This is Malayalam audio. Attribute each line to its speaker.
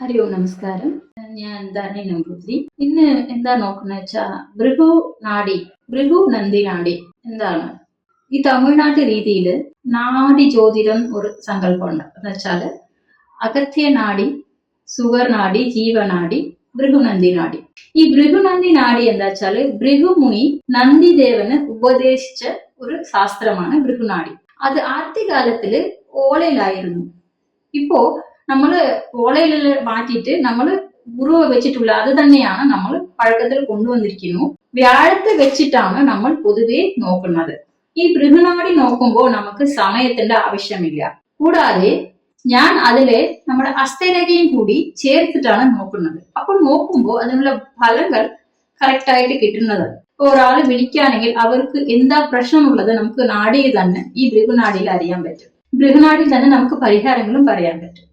Speaker 1: എല്ലാവർക്കും നമസ്കാരം. ഞാൻ ധരണി നമ്പൂതിരി. ഇന്ന് എന്താ നോക്കുന്ന വെച്ചാ ഭൃഗു നാടി ഭൃഗു നന്ദി നാടി എന്താണ്? ഈ തമിഴ്നാട്ട് രീതിയിൽ നാടി ജ്യോതിരം ഒരു സങ്കല്പമുണ്ട്. എന്ന് വെച്ചാൽ അഗത്യ നാടി സുഗർ നാടി ജീവനാഡി ഭൃഗുനന്ദി നാടി. ഈ ഭൃഗുനന്ദി നാടി എന്താ വെച്ചാൽ ഭൃഗുമുനി നന്ദിദേവന് ഉപദേശിച്ച ഒരു ശാസ്ത്രമാണ് ഭൃഗുനാടി അത് ആദ്യകാലത്തിൽ ഓലയിലായിരുന്നു. ഇപ്പോ നമ്മൾ ഓലയിൽ മാറ്റിയിട്ട് നമ്മൾ ഉറുവ വെച്ചിട്ടുള്ള അത് തന്നെയാണ് നമ്മൾ പഴക്കത്തിൽ കൊണ്ടുവന്നിരിക്കുന്നു. വ്യാഴത്തെ വെച്ചിട്ടാണ് നമ്മൾ പൊതുവെ നോക്കുന്നത്. ഈ ബൃഹനാടി നോക്കുമ്പോൾ നമുക്ക് സമയത്തിന്റെ ആവശ്യമില്ല. കൂടാതെ ഞാൻ അതിലെ നമ്മുടെ അസ്ഥരേഖയും കൂടി ചേർത്തിട്ടാണ് നോക്കുന്നത്. അപ്പോൾ നോക്കുമ്പോൾ അതിനുള്ള ഫലങ്ങൾ കറക്റ്റ് ആയിട്ട് കിട്ടുന്നത്. ഒരാൾ വിളിക്കുകയാണെങ്കിൽ അവർക്ക് എന്താ പ്രശ്നമുള്ളത് നമുക്ക് നാടിയിൽ തന്നെ ഈ ബൃഹനാടിയിൽ അറിയാൻ പറ്റും. ബൃഹനാടിയിൽ തന്നെ നമുക്ക് പരിഹാരങ്ങളും പറയാൻ പറ്റും.